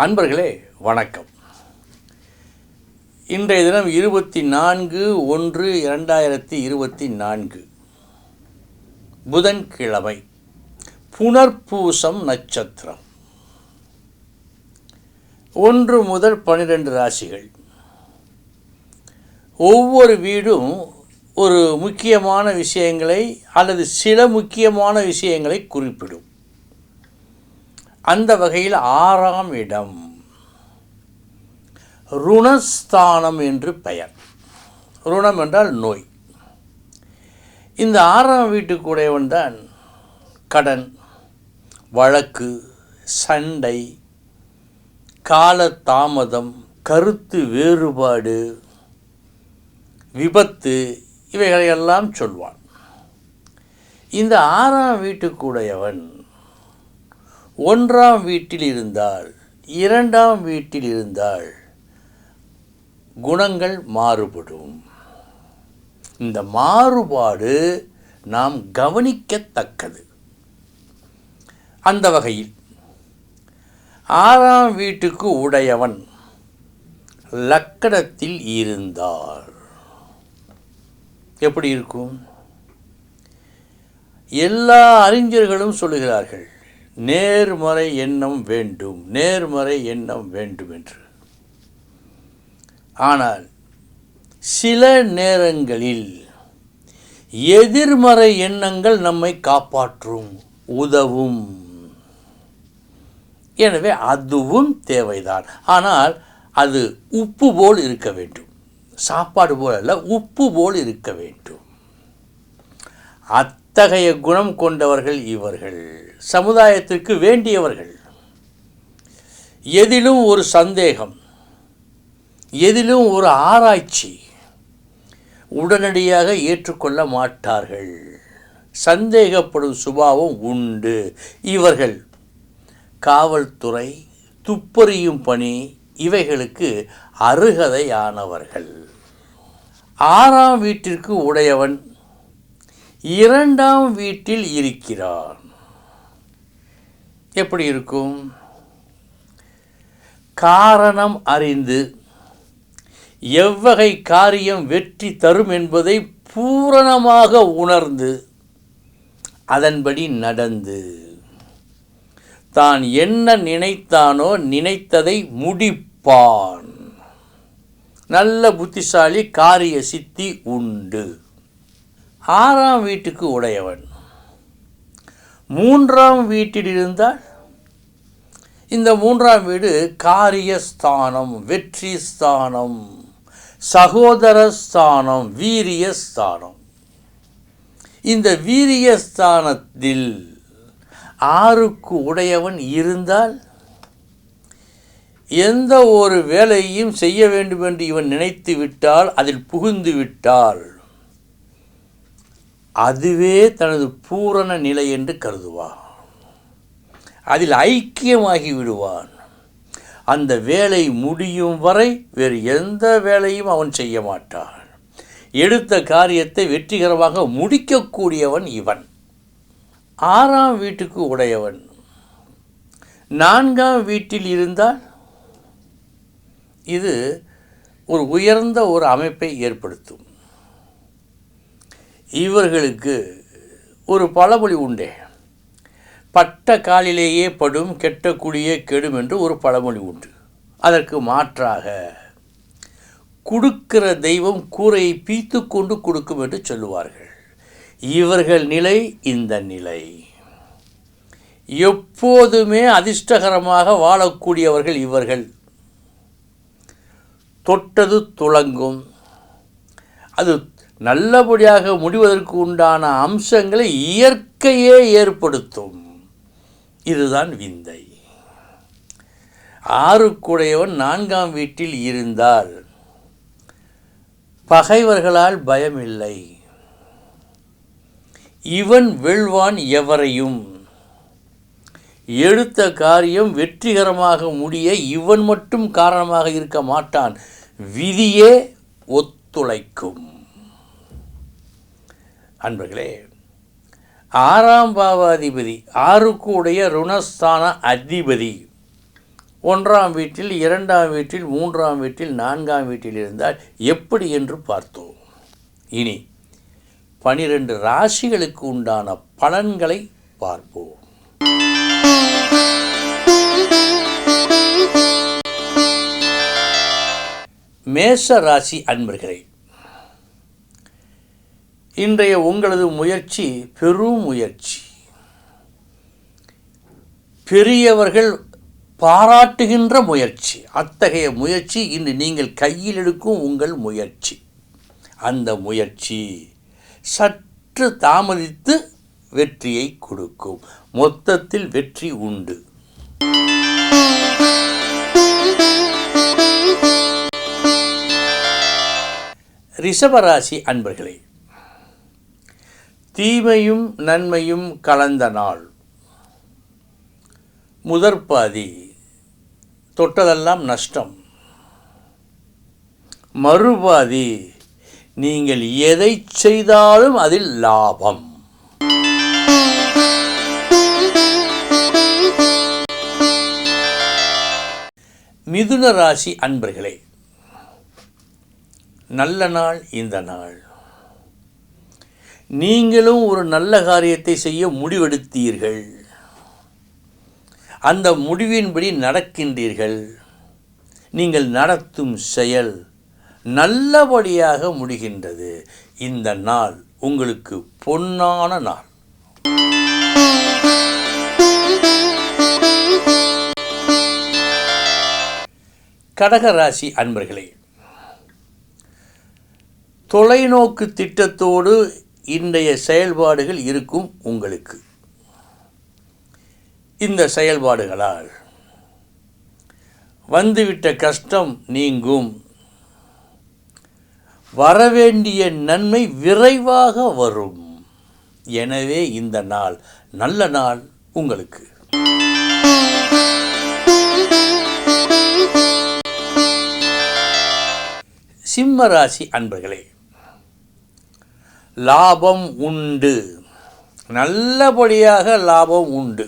அன்பர்களே வணக்கம். இன்றைய தினம் இருபத்தி நான்கு ஒன்று இரண்டாயிரத்தி இருபத்தி நான்கு புதன்கிழமை புனர்பூசம் நட்சத்திரம். ஒன்று முதல் பன்னிரெண்டு ராசிகள். ஒவ்வொரு வீடும் ஒரு முக்கியமான விஷயங்களை அல்லது சில முக்கியமான விஷயங்களை குறிப்பிடும். அந்த வகையில் ஆறாம் இடம். ருணஸ்தானம் என்று பெயர். ருணம் என்றால் நோய். இந்த ஆறாம் வீட்டுக்குடையவன் தான் கடன் வழக்கு சண்டை கால தாமதம் கருத்து வேறுபாடு விபத்து இவைகளையெல்லாம் சொல்வான். இந்த ஆறாம் வீட்டுக்குடையவன் ஒன்றாம் வீட்டில் இருந்தால் இரண்டாம் வீட்டில் இருந்தால் குணங்கள் மாறுபடும். இந்த மாறுபாடு நாம் கவனிக்கத்தக்கது. அந்த வகையில் ஆறாம் வீட்டுக்கு உடையவன் லக்கணத்தில் இருந்தார் எப்படி இருக்கும்? எல்லா அறிஞர்களும் சொல்லுகிறார்கள் நேர்மறை எண்ணம் வேண்டும் நேர்மறை எண்ணம் வேண்டும் என்று. ஆனால் சில நேரங்களில் எதிர்மறை எண்ணங்கள் நம்மை காப்பாற்றும் உதவும். எனவே அதுவும் தேவைதான். ஆனால் அது உப்பு போல் இருக்க வேண்டும். சாப்பாடு போல் அல்ல உப்பு போல் இருக்க வேண்டும். அத்தகைய குணம் கொண்டவர்கள் இவர்கள். சமுதாயத்திற்கு வேண்டியவர்கள். எதிலும் ஒரு சந்தேகம் எதிலும் ஒரு ஆராய்ச்சி உடனடியாக ஏற்றுக்கொள்ள மாட்டார்கள். சந்தேகப்படும் சுபாவம் உண்டு. இவர்கள் காவல்துறை துப்பறியும் பணி இவைகளுக்கு அருகதையானவர்கள். ஆறாம் வீட்டிற்கு உடையவன் இரண்டாம் வீட்டில் இருக்கிறான். எப்படி இருக்கும்? காரணம் அறிந்து எவ்வகை காரியம் வெற்றி தரும் என்பதை பூரணமாக உணர்ந்து அதன்படி நடந்து. தான் என்ன நினைத்தானோ நினைத்ததை முடிப்பான். நல்ல புத்திசாலி காரிய சித்தி உண்டு. ஆறாம் வீட்டுக்கு உடையவன். மூன்றாம் வீட்டில் இருந்தால் இந்த மூன்றாம் வீடு காரியஸ்தானம் வெற்றி ஸ்தானம் சகோதர ஸ்தானம் வீரிய ஸ்தானம் இந்த வீரியஸ்தானத்தில் ஆறுக்கு உடையவன் இருந்தால் எந்த ஒரு வேலையும் செய்ய வேண்டும் என்று இவன் நினைத்து விட்டால் அதில் புகுந்து விட்டால் அதுவே தனது பூரண நிலை என்று கருதுவான். அதில் ஐக்கியமாகி விடுவான். அந்த வேலை முடியும் வரை வேறு எந்த வேலையும் அவன் செய்ய மாட்டான். எடுத்த காரியத்தை வெற்றிகரமாக முடிக்கக்கூடியவன் இவன். ஆறாம் வீட்டுக்கு உடையவன். நான்காம் வீட்டில் இருந்தால் இது ஒரு உயர்ந்த ஒரு அமைப்பை ஏற்படுத்தும். இவர்களுக்கு ஒரு பழமொழி உண்டே. பட்ட காலிலேயே படும் கெட்ட குடியே கெடும் என்று ஒரு பழமொழி உண்டு. அதற்கு மாற்றாக கொடுக்கிற தெய்வம் கூரையை பீத்து கொண்டு கொடுக்கும் என்று சொல்லுவார்கள். இவர்கள் நிலை இந்த நிலை. எப்போதுமே அதிர்ஷ்டகரமாக வாழக்கூடியவர்கள் இவர்கள். தொட்டது துளங்கும். அது நல்லபடியாக முடிவதற்கு உண்டான அம்சங்களை இயற்கையே ஏற்படுத்தும். இதுதான் விந்தை. ஆறுக்குடையவன் நான்காம் வீட்டில் இருந்தால் பகைவர்களால் பயமில்லை. இவன் வெல்வான் எவரையும். எடுத்த காரியம் வெற்றிகரமாக முடிய இவன் மட்டும் காரணமாக இருக்க மாட்டான். விதியே ஒத்துழைக்கும். அன்பர்களே ஆறாம் பாவாதிபதி ஆறுக்குடைய ருணஸ்தான அதிபதி. ஒன்றாம் வீட்டில் இரண்டாம் வீட்டில் மூன்றாம் வீட்டில் நான்காம் வீட்டில் இருந்தால் எப்படி என்று பார்த்தோம். இனி பனிரெண்டு ராசிகளுக்கு உண்டான பலன்களை பார்ப்போம். மேச ராசி அன்பர்களே இன்றைய உங்களது முயற்சி பெரும் முயற்சி. பெரியவர்கள் பாராட்டுகின்ற முயற்சி. அத்தகைய முயற்சி இன்று நீங்கள் கையில் எடுக்கும் உங்கள் முயற்சி. அந்த முயற்சி சற்று தாமதித்து வெற்றியை கொடுக்கும். மொத்தத்தில் வெற்றி உண்டு. ரிஷபராசி அன்பர்களே தீமையும் நன்மையும் கலந்த நாள். முதற்பாதி தொட்டதெல்லாம் நஷ்டம். மறுபாதி நீங்கள் எதை செய்தாலும் அதில் லாபம். மிதுன ராசி அன்பர்களே நல்ல நாள் இந்த நாள். நீங்களும் ஒரு நல்ல காரியத்தை செய்ய முடிவெடுத்தீர்கள். அந்த முடிவின்படி நடக்கின்றீர்கள். நீங்கள் நடத்தும் செயல் நல்லபடியாக முடிகின்றது. இந்த நாள் உங்களுக்கு பொன்னான நாள். கடகராசி அன்பர்களே தொலைநோக்கு திட்டத்தோடு இன்றைய செயல்பாடுகள் இருக்கும் உங்களுக்கு. இந்த செயல்பாடுகளால் வந்துவிட்ட கஷ்டம் நீங்கும். வரவேண்டிய நன்மை விரைவாக வரும். எனவே இந்த நாள் நல்ல நாள் உங்களுக்கு. சிம்ம ராசி அன்பர்களே லாபம் உண்டு. நல்லபடியாக லாபம் உண்டு.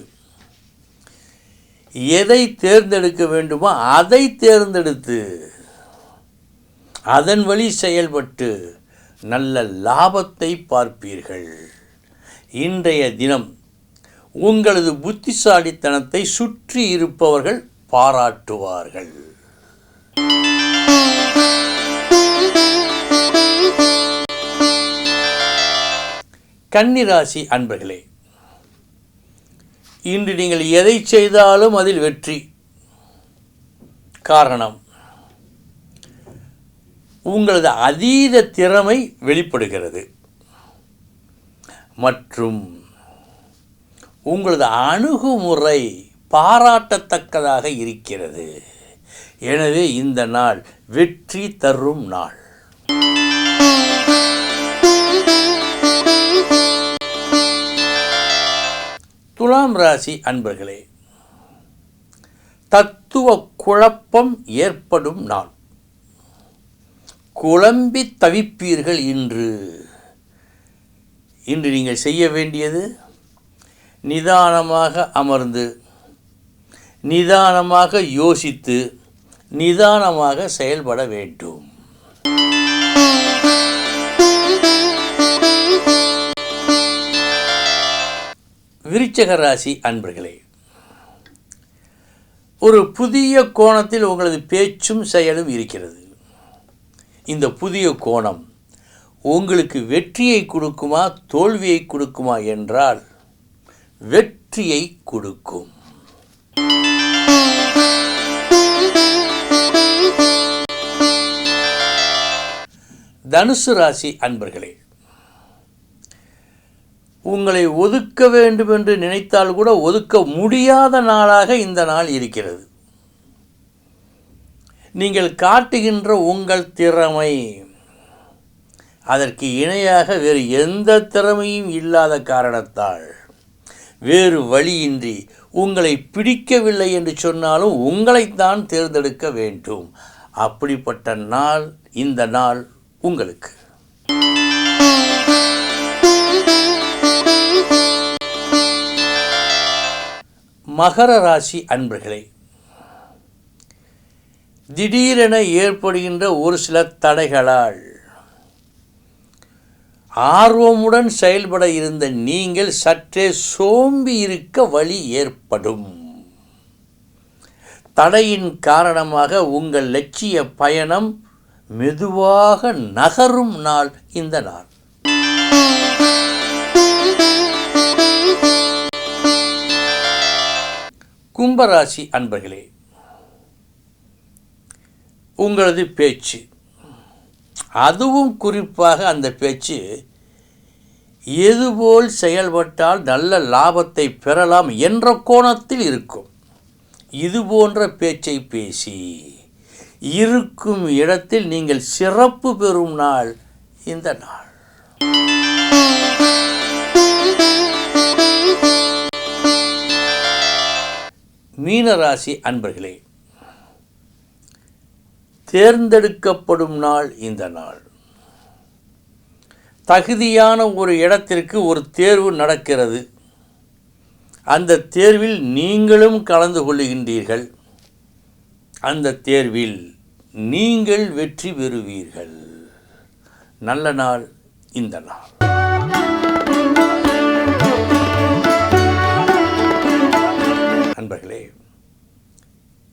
எதை தேர்ந்தெடுக்க வேண்டுமோ அதை தேர்ந்தெடுத்து அதன் வழி செயல்பட்டு நல்ல லாபத்தை பார்ப்பீர்கள். இன்றைய தினம் உங்களது புத்திசாலித்தனத்தை சுற்றி இருப்பவர்கள் பாராட்டுவார்கள். கன்னிராசி அன்பர்களே இன்று நீங்கள் எதை செய்தாலும் அதில் வெற்றி. காரணம் உங்களது அதீத திறமை வெளிப்படுகிறது. மற்றும் உங்களது அணுகுமுறை பாராட்டத்தக்கதாக இருக்கிறது. எனவே இந்த நாள் வெற்றி தரும் நாள். துலாம் ராசி அன்பர்களே தத்துவ குழப்பம் ஏற்படும் நாள். குழம்பி தவிப்பீர்கள் இன்று. இன்று நீங்கள் செய்ய வேண்டியது நிதானமாக அமர்ந்து நிதானமாக யோசித்து நிதானமாக செயல்பட வேண்டும். விருச்சக ராசி அன்பர்களே ஒரு புதிய கோணத்தில் உங்களது பேச்சும் செயலும் இருக்கிறது. இந்த புதிய கோணம் உங்களுக்கு வெற்றியை கொடுக்குமா தோல்வியை கொடுக்குமா என்றால் வெற்றியை கொடுக்கும். தனுசு ராசி அன்பர்களே உங்களை ஒதுக்க வேண்டும் என்று நினைத்தால் கூட ஒதுக்க முடியாத நாளாக இந்த நாள் இருக்கிறது. நீங்கள் காட்டுகின்ற உங்கள் திறமை அதற்கு இணையாக வேறு எந்த திறமையும் இல்லாத காரணத்தால் வேறு வழியின்றி உங்களை பிடிக்கவில்லை என்று சொன்னாலும் உங்களைத்தான் தேர்ந்தெடுக்க வேண்டும். அப்படிப்பட்ட நாள் இந்த நாள் உங்களுக்கு. மகர ராசி அன்பர்களே திடீரென ஏற்படுகின்ற ஒரு சில தடைகளால் ஆர்வமுடன் செயல்பட இருந்த நீங்கள் சற்றே சோம்பி இருக்க வழி ஏற்படும். தடையின் காரணமாக உங்கள் லட்சிய பயணம் மெதுவாக நகரும் நாள் இந்த நாள். கும்பராசி அன்பர்களே உங்களது பேச்சு. அதுவும் குறிப்பாக அந்த பேச்சு எதுபோல் செயல்பட்டால் நல்ல லாபத்தை பெறலாம் என்ற கோணத்தில் இருக்கும். இது போன்ற பேச்சை பேசி இருக்கும் இடத்தில் நீங்கள் சிறப்பு பெறும் நாள் இந்த நாள். மீனராசி அன்பர்களே தேர்ந்தெடுக்கப்படும் நாள் இந்த நாள். தகுதியான ஒரு இடத்திற்கு ஒரு தேர்வு நடக்கிறது. அந்த தேர்வில் நீங்களும் கலந்து கொள்ளுகின்றீர்கள். அந்த தேர்வில் நீங்கள் வெற்றி பெறுவீர்கள். நல்ல நாள் இந்த நாள்.